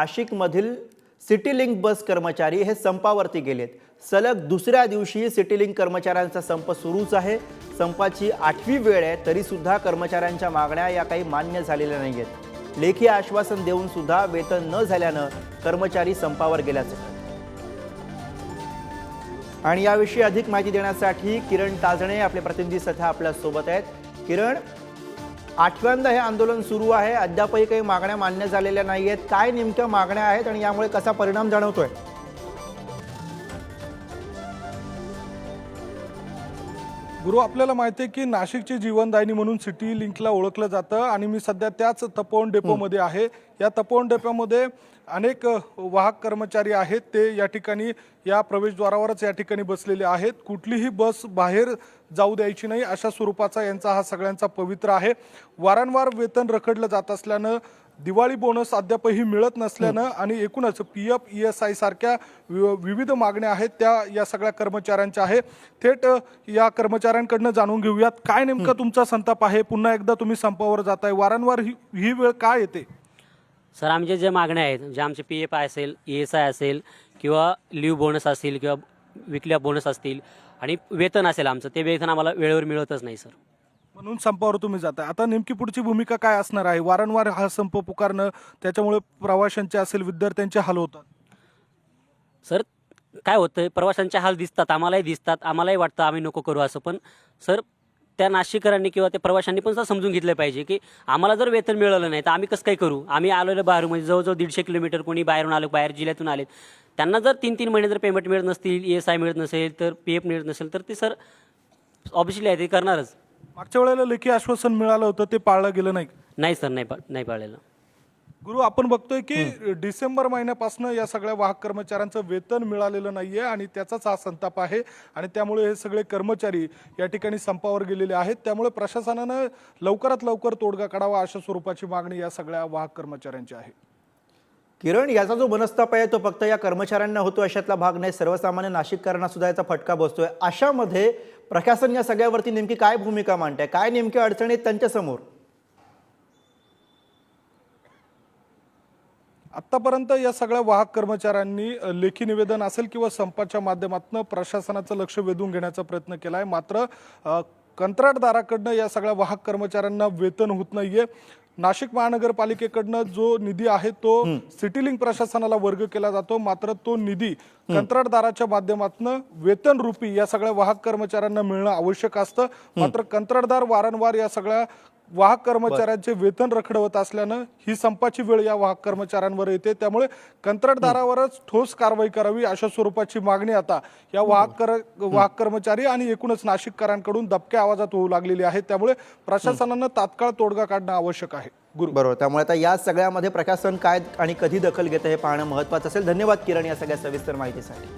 नाशिकमधील city link बस कर्मचारी हे संपावरती गेलेत. सलग दुसऱ्या दिवशी सिटी लिंक कर्मचाऱ्यांचा संप सुरूच आहे. संपाची आठवी वेळ आहे तरीसुद्धा कर्मचाऱ्यांच्या मागण्या या काही मान्य झालेल्या नाही आहेत लेखी आश्वासन देऊन सुद्धा वेतन न झाल्यानं कर्मचारी संपावर गेल्याचं. आणि याविषयी अधिक माहिती देण्यासाठी किरण ताजणे आपले प्रतिनिधी सध्या आपल्यासोबत आहेत. किरण आठव्यांदा हे आंदोलन सुरू आहे. अद्यापही काही मागण्या मान्य झालेल्या नाही आहेत काय नेमक्या मागण्या आहेत आणि यामुळे कसा परिणाम जाणवतोय? गुरु आपल्याला माहिती आहे की नाशिकची जीवनदायिनी म्हणून सिटी लिंकला ओळखलं जातं आणि मी सध्या त्याच तपोवन डेपोमध्ये आहे. या तपोवन डेपोमध्ये अनेक वाहक कर्मचारी आहेत. ते या ठिकाणी या प्रवेशद्वारावरच या ठिकाणी बसलेले आहेत. कुठलीही बस बाहेर जाऊ द्यायची नाही अशा स्वरूपाचा यांचा हा सगळ्यांचा पवित्र आहे. वारंवार वेतन रखडलं जात असल्यानं दिवाळी बोनस अद्यापही मिळत नसल्यानं आणि एकूणच P F E S I सारख्या विविध मागण्या आहेत त्या या सगळ्या कर्मचाऱ्यांच्या आहे. थेट या कर्मचाऱ्यांकडनं जाणून घेऊयात. काय नेमका तुमचा संताप आहे? पुन्हा एकदा तुम्ही संपावर जाताय. वारंवार ही ही वेळ काय येते? सर आमचे जे मागण्या आहेत जे आमचे पी एफ आय असेल ई एस आय असेल किंवा लिव्ह बोनस असतील किंवा विकली बोनस असतील आणि वेतन असेल आमचं ते वेतन आम्हाला वेळेवर मिळतच नाही सर. म्हणून संपावर तुम्ही जाता आता नेमकी पुढची भूमिका काय असणार आहे? वारंवार हा संप पुकारणं त्याच्यामुळे प्रवाशांचे असेल विद्यार्थ्यांचे हाल होतात. सर काय होतं प्रवाशांचे हाल दिसतात आम्हालाही दिसतात आम्हालाही वाटतं आम्ही नको करू असं. पण सर त्या नाशिककरांनी किंवा त्या प्रवाशांनी पण सर समजून घेतलं पाहिजे की आम्हाला जर वेतन मिळालं नाही तर आम्ही कसं काय करू? आम्ही आलेलो बाहेर म्हणजे जवळजवळ दीडशे किलोमीटर कोणी बाहेरून आलो बाहेर जिल्ह्यातून आलेत. त्यांना जर तीन तीन महिने जर पेमेंट मिळत नसतील ई एस आय मिळत नसेल तर पी एफ मिळत नसेल तर ते सर ऑब्विसली आहे ते करणारच. मागच्या वेळेला लेखी आश्वासन मिळालं होतं ते पाळलं गेलं नाही. नाही सर नाही पा नाही पाळलेलं. गुरु आपण बघतोय की डिसेंबर महिन्यापासून या सगळ्या वाहक कर्मचाऱ्यांचं वेतन मिळालेलं नाहीये आणि त्याचाच हा संताप आहे आणि त्यामुळे हे सगळे कर्मचारी या ठिकाणी संपावर गेलेले आहेत. त्यामुळे प्रशासनानं लवकरात लवकर तोडगा काढावा अशा स्वरूपाची मागणी या सगळ्या वाहक कर्मचाऱ्यांची आहे. किरण याचा जो मनस्ताप आहे तो फक्त या कर्मचाऱ्यांना होतो अशातला भाग नाही. सर्वसामान्य नाशिककरांना सुद्धा याचा फटका बसतोय. अशामध्ये प्रशासन या सगळ्यावरती नेमकी काय भूमिका मांडते काय नेमक्या अडचणी आहेत त्यांच्यासमोर? आतापर्यंत या सगळ्या वाहक कर्मचाऱ्यांनी लेखी निवेदन असेल किंवा संपाच्या माध्यमातून प्रशासनाचं लक्ष वेधून घेण्याचा प्रयत्न केला आहे मात्र कंत्राटदाराकडनं या सगळ्या वाहक कर्मचाऱ्यांना वेतन होत नाहीये. नाशिक महानगरपालिकेकडनं जो निधी आहे तो सिटी लिंक प्रशासनाला वर्ग केला जातो. मात्र तो निधी कंत्राटदाराच्या माध्यमातून वेतन रूपी या सगळ्या वाहक कर्मचाऱ्यांना मिळणं आवश्यक असतं. मात्र कंत्राटदार वारंवार या सगळ्या वाहक कर्मचाऱ्यांचे वेतन रखडवत असल्यानं ही संपाची वेळ या वाहक कर्मचाऱ्यांवर येते. त्यामुळे कंत्राटदारावरच ठोस कारवाई करावी अशा स्वरूपाची मागणी आता या वाहक कर वाहक कर्मचारी आणि एकूणच नाशिककरांकडून दबक्या आवाजात होऊ लागलेली आहे. त्यामुळे प्रशासनानं तात्काळ तोडगा काढणं आवश्यक आहे. गुरु. बरोबर. त्यामुळे आता या सगळ्यामध्ये प्रशासन काय आणि कधी दखल घेतं हे पाहणं महत्त्वाचं असेल. धन्यवाद किरण या सगळ्या सविस्तर माहितीसाठी.